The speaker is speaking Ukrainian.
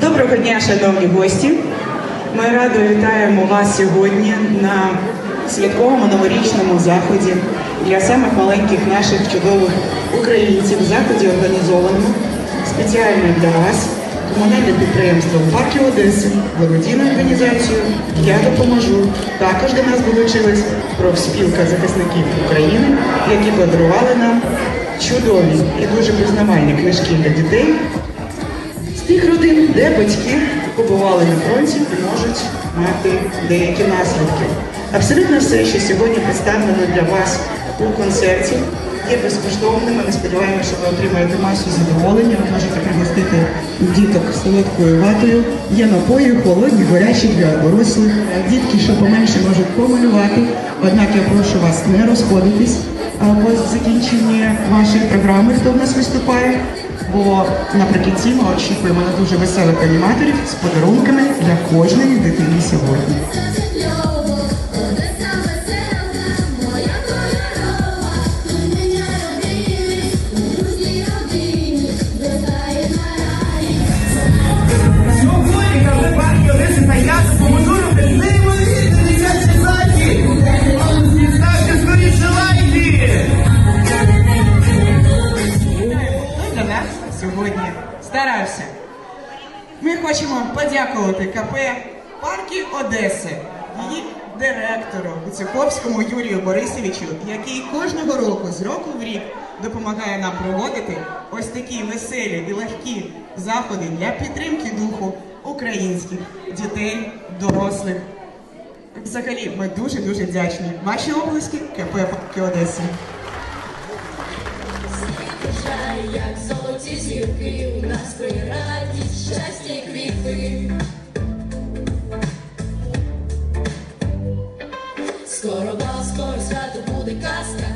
Доброго дня, шановні гості. Ми радо вітаємо вас сьогодні на святковому новорічному заході для самих маленьких наших чудових українців. Заході організованому спеціально для вас комунальне підприємство Парки Одеси, благодійну організацію Я допоможу. Також до нас долучилась профспілка захисників України, які подарували нам чудові і дуже пізнавальні книжки для дітей тих родин, де батьки побували на фронті і можуть мати деякі наслідки. Абсолютно все, що сьогодні представлено для вас у концерті, є безкоштовним. Ми сподіваємося, що ви отримаєте масу задоволення. Ви можете пригостити діток солодкою ватою. Є напої, холодні, гарячі для дорослих. Дітки, що поменше можуть помалювати. Однак я прошу вас не розходитись по закінченні вашої програми, хто в нас виступає. Бо наприкінці ми очікуємо на дуже веселих аніматорів з подарунками для кожної дитини сьогодні. Старався. Ми хочемо подякувати КП Парки Одеси, її директору Вицеховському Юрію Борисовичу, який кожного року з року в рік допомагає нам проводити ось такі веселі і легкі заходи для підтримки духу українських дітей, дорослих. Взагалі, ми дуже дуже вдячні. Ваші обласки КП Парки Одеси. Як золоті зірки, у нас радість, щастя і квіти. Скоро бал, скоро свято буде казка,